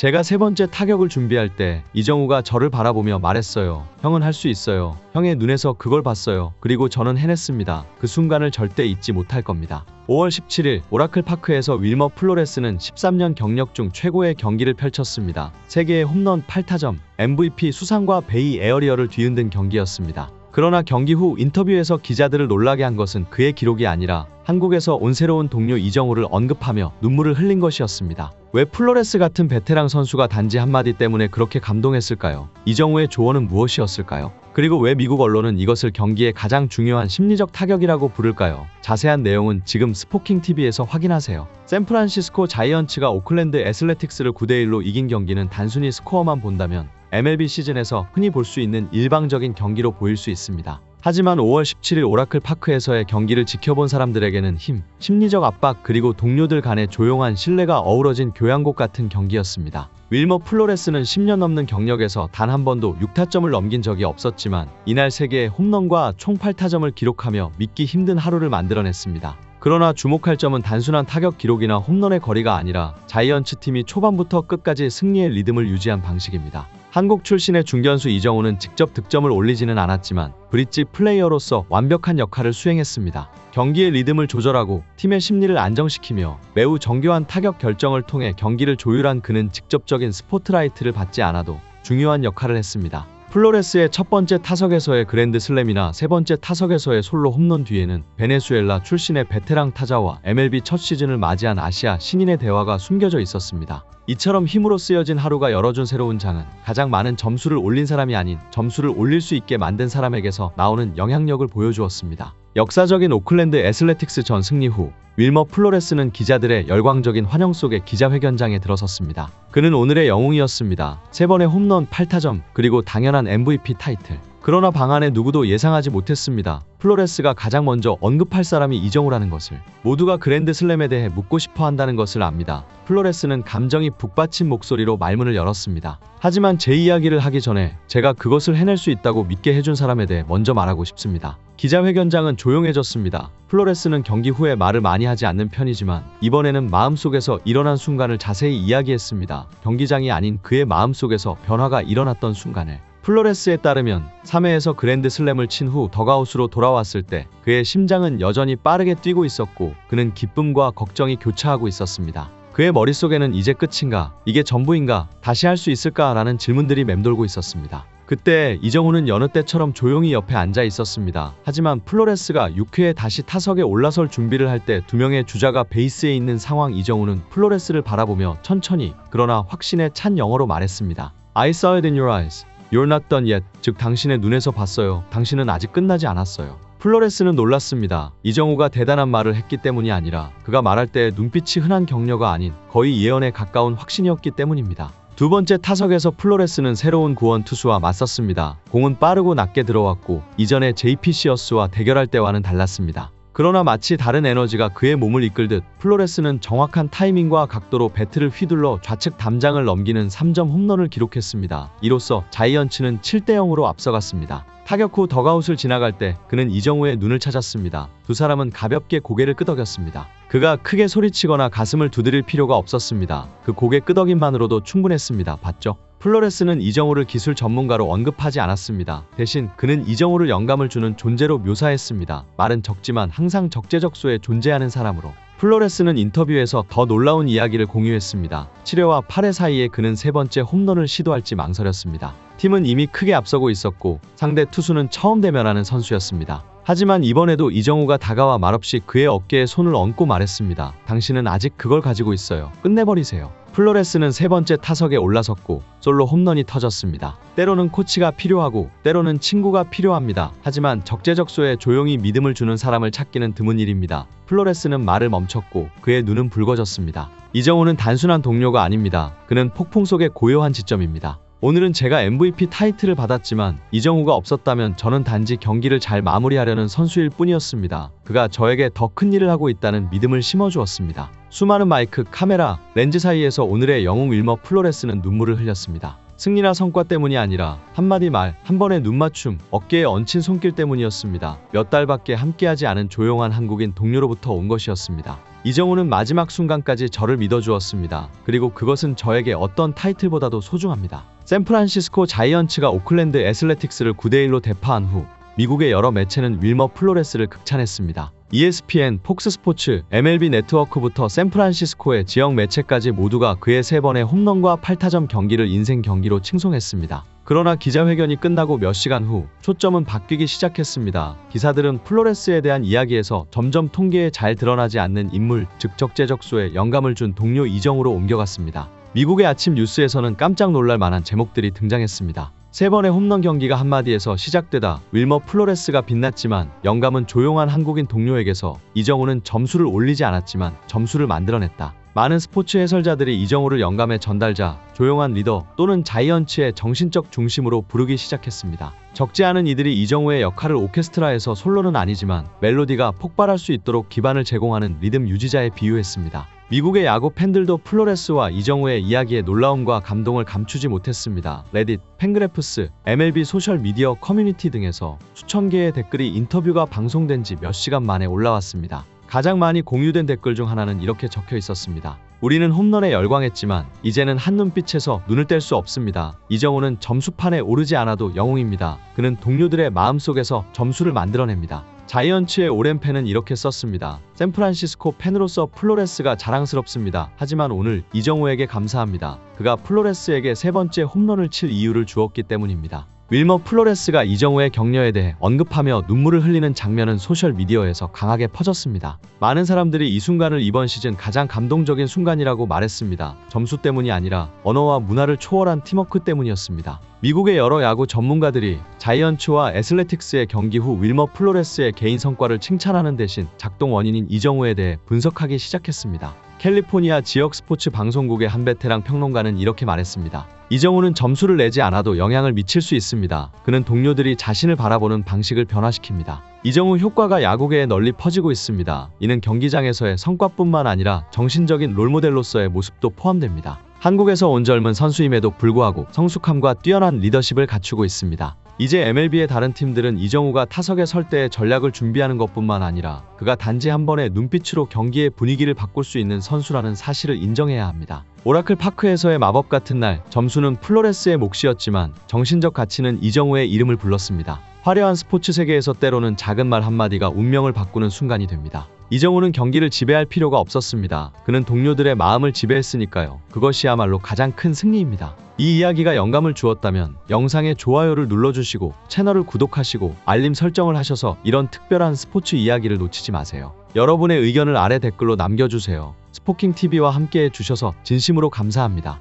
제가 세 번째 타격을 준비할 때 이정우가 저를 바라보며 말했어요. 형은 할 수 있어요. 형의 눈에서 그걸 봤어요. 그리고 저는 해냈습니다. 그 순간을 절대 잊지 못할 겁니다. 5월 17일 오라클 파크에서 윌머 플로레스는 13년 경력 중 최고의 경기를 펼쳤습니다. 세계의 홈런 8타점, MVP 수상과 베이 에어리어를 뒤흔든 경기였습니다. 그러나 경기 후 인터뷰에서 기자들을 놀라게 한 것은 그의 기록이 아니라 한국에서 온 새로운 동료 이정우를 언급하며 눈물을 흘린 것이었습니다. 왜 플로레스 같은 베테랑 선수가 단지 한마디 때문에 그렇게 감동했을까요? 이정우의 조언은 무엇이었을까요? 그리고 왜 미국 언론은 이것을 경기의 가장 중요한 심리적 타격이라고 부를까요? 자세한 내용은 지금 스포킹 TV에서 확인하세요. 샌프란시스코 자이언츠가 오클랜드 애슬레틱스를 9대1로 이긴 경기는 단순히 스코어만 본다면 MLB 시즌에서 흔히 볼 수 있는 일방적인 경기로 보일 수 있습니다. 하지만 5월 17일 오라클 파크에서의 경기를 지켜본 사람들에게는 힘, 심리적 압박 그리고 동료들 간의 조용한 신뢰가 어우러진 교향곡 같은 경기였습니다. 윌머 플로레스는 10년 넘는 경력에서 단 한 번도 6타점을 넘긴 적이 없었지만 이날 세계의 홈런과 총 8타점을 기록하며 믿기 힘든 하루를 만들어냈습니다. 그러나 주목할 점은 단순한 타격 기록이나 홈런의 거리가 아니라 자이언츠 팀이 초반부터 끝까지 승리의 리듬을 유지한 방식입니다. 한국 출신의 중견수 이정우는 직접 득점을 올리지는 않았지만 브릿지 플레이어로서 완벽한 역할을 수행했습니다. 경기의 리듬을 조절하고 팀의 심리를 안정시키며 매우 정교한 타격 결정을 통해 경기를 조율한 그는 직접적인 스포트라이트를 받지 않아도 중요한 역할을 했습니다. 플로레스의 첫 번째 타석에서의 그랜드 슬램이나 세 번째 타석에서의 솔로 홈런 뒤에는 베네수엘라 출신의 베테랑 타자와 MLB 첫 시즌을 맞이한 아시아 신인의 대화가 숨겨져 있었습니다. 이처럼 힘으로 쓰여진 하루가 열어준 새로운 장은 가장 많은 점수를 올린 사람이 아닌 점수를 올릴 수 있게 만든 사람에게서 나오는 영향력을 보여주었습니다. 역사적인 오클랜드 애슬레틱스 전 승리 후 윌머 플로레스는 기자들의 열광적인 환영 속에 기자회견장에 들어섰습니다. 그는 오늘의 영웅이었습니다. 세 번의 홈런 8타점 그리고 당연한 MVP 타이틀. 그러나 방 안에 누구도 예상하지 못했습니다. 플로레스가 가장 먼저 언급할 사람이 이정우라는 것을. 모두가 그랜드 슬램에 대해 묻고 싶어 한다는 것을 압니다. 플로레스는 감정이 북받친 목소리로 말문을 열었습니다. 하지만 제 이야기를 하기 전에 제가 그것을 해낼 수 있다고 믿게 해준 사람에 대해 먼저 말하고 싶습니다. 기자회견장은 조용해졌습니다. 플로레스는 경기 후에 말을 많이 하지 않는 편이지만 이번에는 마음속에서 일어난 순간을 자세히 이야기했습니다. 경기장이 아닌 그의 마음속에서 변화가 일어났던 순간을. 플로레스에 따르면 3회에서 그랜드 슬램을 친 후 더가웃으로 돌아왔을 때 그의 심장은 여전히 빠르게 뛰고 있었고 그는 기쁨과 걱정이 교차하고 있었습니다. 그의 머릿속에는 이제 끝인가? 이게 전부인가? 다시 할 수 있을까? 라는 질문들이 맴돌고 있었습니다. 그때 이정우는 여느 때처럼 조용히 옆에 앉아 있었습니다. 하지만 플로레스가 6회에 다시 타석에 올라설 준비를 할 때 두 명의 주자가 베이스에 있는 상황 이정우는 플로레스를 바라보며 천천히 그러나 확신에 찬 영어로 말했습니다. I saw it in your eyes. You're not done yet. 즉 당신의 눈에서 봤어요. 당신은 아직 끝나지 않았어요. 플로레스는 놀랐습니다. 이정우가 대단한 말을 했기 때문이 아니라 그가 말할 때 눈빛이 흔한 격려가 아닌 거의 예언에 가까운 확신이었기 때문입니다. 두 번째 타석에서 플로레스는 새로운 구원 투수와 맞섰습니다. 공은 빠르고 낮게 들어왔고 이전에 JP 시어스와 대결할 때와는 달랐습니다. 그러나 마치 다른 에너지가 그의 몸을 이끌듯 플로레스는 정확한 타이밍과 각도로 배트를 휘둘러 좌측 담장을 넘기는 3점 홈런을 기록했습니다. 이로써 자이언츠는 7대 0으로 앞서갔습니다. 타격 후 더가웃을 지나갈 때 그는 이정우의 눈을 찾았습니다. 두 사람은 가볍게 고개를 끄덕였습니다. 그가 크게 소리치거나 가슴을 두드릴 필요가 없었습니다. 그 고개 끄덕임만으로도 충분했습니다. 봤죠? 플로레스는 이정우를 기술 전문가로 언급하지 않았습니다. 대신 그는 이정우를 영감을 주는 존재로 묘사했습니다. 말은 적지만 항상 적재적소에 존재하는 사람으로. 플로레스는 인터뷰에서 더 놀라운 이야기를 공유했습니다. 7회와 8회 사이에 그는 세 번째 홈런을 시도할지 망설였습니다. 팀은 이미 크게 앞서고 있었고 상대 투수는 처음 대면하는 선수였습니다. 하지만 이번에도 이정우가 다가와 말없이 그의 어깨에 손을 얹고 말했습니다. 당신은 아직 그걸 가지고 있어요. 끝내버리세요. 플로레스는 세 번째 타석에 올라섰고 솔로 홈런이 터졌습니다. 때로는 코치가 필요하고 때로는 친구가 필요합니다. 하지만 적재적소에 조용히 믿음을 주는 사람을 찾기는 드문 일입니다. 플로레스는 말을 멈췄고 그의 눈은 붉어졌습니다. 이정우는 단순한 동료가 아닙니다. 그는 폭풍 속의 고요한 지점입니다. 오늘은 제가 MVP 타이틀을 받았지만 이정우가 없었다면 저는 단지 경기를 잘 마무리하려는 선수일 뿐이었습니다. 그가 저에게 더 큰 일을 하고 있다는 믿음을 심어주었습니다. 수많은 마이크, 카메라, 렌즈 사이에서 오늘의 영웅 윌머 플로레스는 눈물을 흘렸습니다. 승리나 성과 때문이 아니라 한마디 말, 한 번의 눈맞춤, 어깨에 얹힌 손길 때문이었습니다. 몇 달밖에 함께하지 않은 조용한 한국인 동료로부터 온 것이었습니다. 이정우는 마지막 순간까지 저를 믿어주었습니다. 그리고 그것은 저에게 어떤 타이틀보다도 소중합니다. 샌프란시스코 자이언츠가 오클랜드 애슬레틱스를 9대1로 대파한 후 미국의 여러 매체는 윌머 플로레스를 극찬했습니다. ESPN, 폭스 스포츠, MLB 네트워크부터 샌프란시스코의 지역 매체까지 모두가 그의 세 번의 홈런과 8타점 경기를 인생 경기로 칭송했습니다. 그러나 기자회견이 끝나고 몇 시간 후 초점은 바뀌기 시작했습니다. 기사들은 플로레스에 대한 이야기에서 점점 통계에 잘 드러나지 않는 인물, 즉 적재적소에 영감을 준 동료 이정우로 옮겨갔습니다. 미국의 아침 뉴스에서는 깜짝 놀랄 만한 제목들이 등장했습니다. 세 번의 홈런 경기가 한마디에서 시작되다 윌머 플로레스가 빛났지만 영감은 조용한 한국인 동료에게서 이정우는 점수를 올리지 않았지만 점수를 만들어냈다. 많은 스포츠 해설자들이 이정우를 영감의 전달자, 조용한 리더 또는 자이언츠의 정신적 중심으로 부르기 시작했습니다. 적지 않은 이들이 이정우의 역할을 오케스트라에서 솔로는 아니지만 멜로디가 폭발할 수 있도록 기반을 제공하는 리듬 유지자에 비유했습니다. 미국의 야구 팬들도 플로레스와 이정우의 이야기의 놀라움과 감동을 감추지 못했습니다. 레딧, 팬그래프스, MLB 소셜 미디어 커뮤니티 등에서 수천 개의 댓글이 인터뷰가 방송된 지 몇 시간 만에 올라왔습니다. 가장 많이 공유된 댓글 중 하나는 이렇게 적혀 있었습니다. 우리는 홈런에 열광했지만 이제는 한 눈빛에서 눈을 뗄 수 없습니다. 이정우는 점수판에 오르지 않아도 영웅입니다. 그는 동료들의 마음속에서 점수를 만들어냅니다. 자이언츠의 오랜 팬은 이렇게 썼습니다. 샌프란시스코 팬으로서 플로레스가 자랑스럽습니다. 하지만 오늘 이정우에게 감사합니다. 그가 플로레스에게 세 번째 홈런을 칠 이유를 주었기 때문입니다. 윌머 플로레스가 이정우의 격려에 대해 언급하며 눈물을 흘리는 장면은 소셜미디어에서 강하게 퍼졌습니다. 많은 사람들이 이 순간을 이번 시즌 가장 감동적인 순간이라고 말했습니다. 점수 때문이 아니라 언어와 문화를 초월한 팀워크 때문이었습니다. 미국의 여러 야구 전문가들이 자이언츠와 애슬레틱스의 경기 후 윌머 플로레스의 개인 성과를 칭찬하는 대신 작동 원인인 이정우에 대해 분석하기 시작했습니다. 캘리포니아 지역 스포츠 방송국의 한 베테랑 평론가는 이렇게 말했습니다. 이정우는 점수를 내지 않아도 영향을 미칠 수 있습니다. 그는 동료들이 자신을 바라보는 방식을 변화시킵니다. 이정우 효과가 야구계에 널리 퍼지고 있습니다. 이는 경기장에서의 성과뿐만 아니라 정신적인 롤모델로서의 모습도 포함됩니다. 한국에서 온 젊은 선수임에도 불구하고 성숙함과 뛰어난 리더십을 갖추고 있습니다. 이제 MLB의 다른 팀들은 이정우가 타석에 설 때의 전략을 준비하는 것뿐만 아니라 그가 단지 한 번의 눈빛으로 경기의 분위기를 바꿀 수 있는 선수라는 사실을 인정해야 합니다. 오라클 파크에서의 마법 같은 날 점수는 플로레스의 몫이었지만 정신적 가치는 이정우의 이름을 불렀습니다. 화려한 스포츠 세계에서 때로는 작은 말 한마디가 운명을 바꾸는 순간이 됩니다. 이정우는 경기를 지배할 필요가 없었습니다. 그는 동료들의 마음을 지배했으니까요. 그것이야말로 가장 큰 승리입니다. 이 이야기가 영감을 주었다면 영상에 좋아요를 눌러주시고 채널을 구독하시고 알림 설정을 하셔서 이런 특별한 스포츠 이야기를 놓치지 마세요. 여러분의 의견을 아래 댓글로 남겨주세요. 스포킹TV와 함께 해 주셔서 진심으로 감사합니다.